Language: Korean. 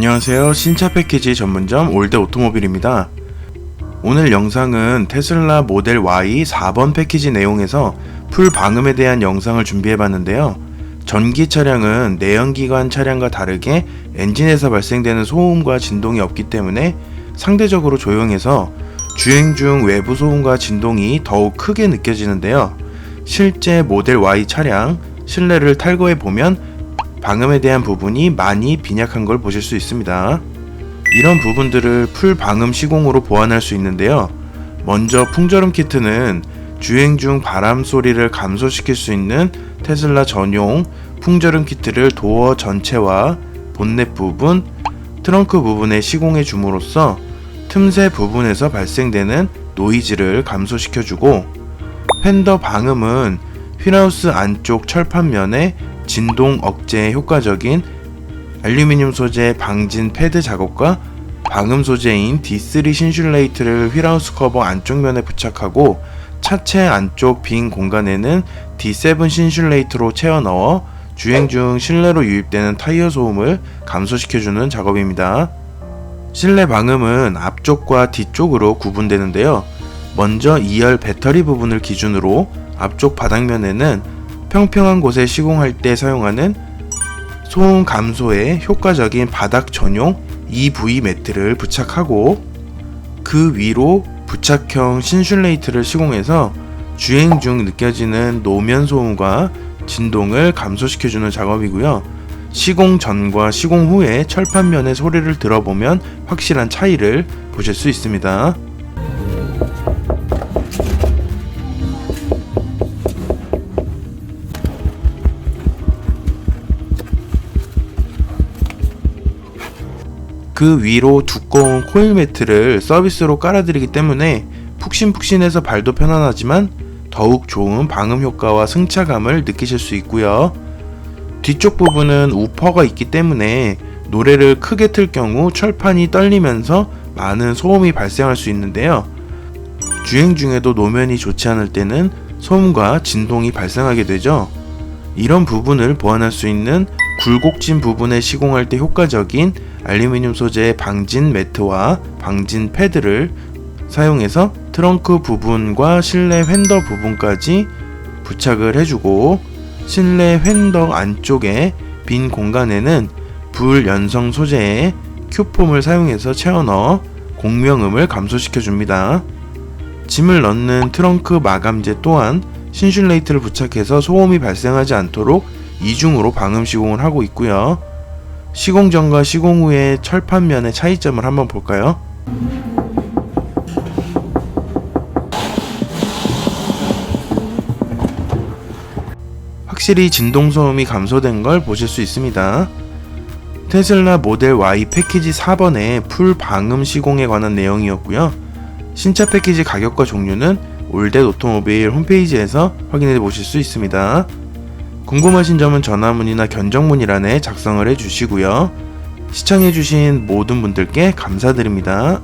안녕하세요. 신차 패키지 전문점 올드 오토모빌입니다. 오늘 영상은 테슬라 모델 Y 4번 패키지 내용에서 풀 방음에 대한 영상을 준비해 봤는데요. 전기 차량은 내연기관 차량과 다르게 엔진에서 발생되는 소음과 진동이 없기 때문에 상대적으로 조용해서 주행 중 외부 소음과 진동이 더욱 크게 느껴지는데요. 실제 모델 Y 차량 실내를 탈거해 보면 방음에 대한 부분이 많이 빈약한 걸 보실 수 있습니다. 이런 부분들을 풀 방음 시공으로 보완할 수 있는데요. 먼저 풍절음 키트는 주행 중 바람 소리를 감소시킬 수 있는 테슬라 전용 풍절음 키트를 도어 전체와 본넷 부분, 트렁크 부분에 시공해 줌으로써 틈새 부분에서 발생되는 노이즈를 감소시켜 주고 팬더 방음은 휠하우스 안쪽 철판면에 진동 억제에 효과적인 알루미늄 소재 방진 패드 작업과 방음 소재인 D3 신슐레이트를 휠하우스 커버 안쪽 면에 부착하고 차체 안쪽 빈 공간에는 D7 신슐레이트로 채워 넣어 주행 중 실내로 유입되는 타이어 소음을 감소시켜주는 작업입니다. 실내 방음은 앞쪽과 뒤쪽으로 구분되는데요. 먼저 2열 배터리 부분을 기준으로 앞쪽 바닥면에는 평평한 곳에 시공할 때 사용하는 소음 감소에 효과적인 바닥 전용 EV 매트를 부착하고 그 위로 부착형 신슐레이트를 시공해서 주행 중 느껴지는 노면 소음과 진동을 감소시켜주는 작업이고요. 시공 전과 시공 후에 철판면의 소리를 들어보면 확실한 차이를 보실 수 있습니다. 그 위로 두꺼운 코일 매트를 서비스로 깔아드리기 때문에 푹신푹신해서 발도 편안하지만 더욱 좋은 방음 효과와 승차감을 느끼실 수 있고요. 뒤쪽 부분은 우퍼가 있기 때문에 노래를 크게 틀 경우 철판이 떨리면서 많은 소음이 발생할 수 있는데요. 주행 중에도 노면이 좋지 않을 때는 소음과 진동이 발생하게 되죠. 이런 부분을 보완할 수 있는 굴곡진 부분에 시공할 때 효과적인 알루미늄 소재의 방진 매트와 방진 패드를 사용해서 트렁크 부분과 실내 휀더 부분까지 부착을 해주고 실내 휀더 안쪽에 빈 공간에는 불 연성 소재의 큐폼을 사용해서 채워 넣어 공명음을 감소시켜 줍니다. 짐을 넣는 트렁크 마감재 또한 신슐레이트를 부착해서 소음이 발생하지 않도록 이중으로 방음 시공을 하고 있고요. 시공 전과 시공 후의 철판면의 차이점을 한번 볼까요? 확실히 진동 소음이 감소된 걸 보실 수 있습니다. 테슬라 모델 Y 패키지 4번의 풀 방음 시공에 관한 내용이었고요. 신차 패키지 가격과 종류는 올댓 오토모빌 홈페이지에서 확인해 보실 수 있습니다. 궁금하신 점은 전화문이나 견적문이란에 작성을 해주시고요. 시청해주신 모든 분들께 감사드립니다.